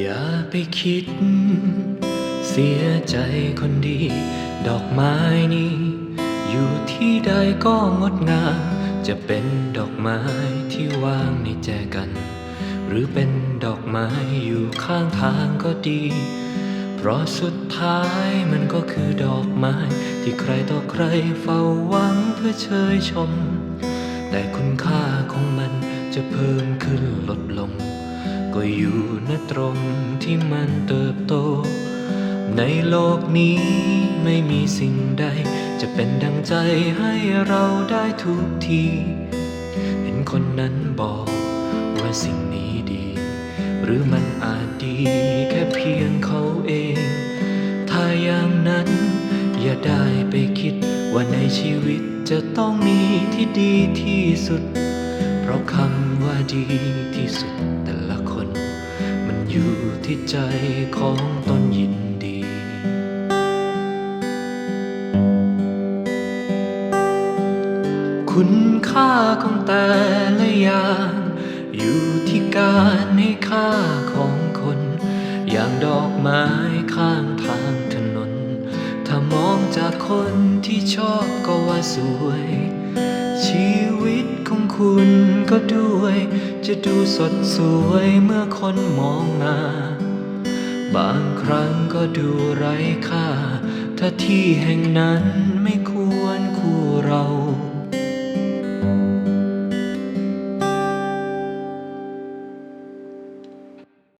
อย่าไปคิด เสียใจคนดี ดอกไม้นี้ อยู่ที่ใดก็งดงาม จะเป็นดอกไม้ที่วางในแจกัน หรือเป็นดอกไม้อยู่ข้างทางก็ดี เพราะสุดท้ายมันก็คือดอกไม้ ที่ใครต่อใครเฝ้าหวังเพื่อเชยชม แต่คุณค่าของมันจะเพิ่มขึ้นลดลง ก็อยู่ณตรงที่มันเติบโต ในโลกนี้ไม่มีสิ่งใด จะเป็นดังใจให้เราได้ทุกที เห็นคนนั้นบอกว่าสิ่งนี้ดี หรือมันอาจดีแค่เพียงเขาเอง ถ้าอย่างนั้นอย่าได้ไปคิดว่าในชีวิตจะต้องมีที่ดีที่สุด เพราะคำว่าดีที่สุดแต่ละ อยู่ที่ใจของตนยินดี คุณค่าของแต่ละอย่าง อยู่ที่การให้ค่าของคน อย่างดอกไม้ข้างทางถนน ถ้ามองจากคนที่ชอบก็ว่าสวย คุณก็ด้วย จะดูสดสวยเมื่อคนมองมาบางครั้งก็ดูไร้ค่า ถ้าที่แห่งนั้นไม่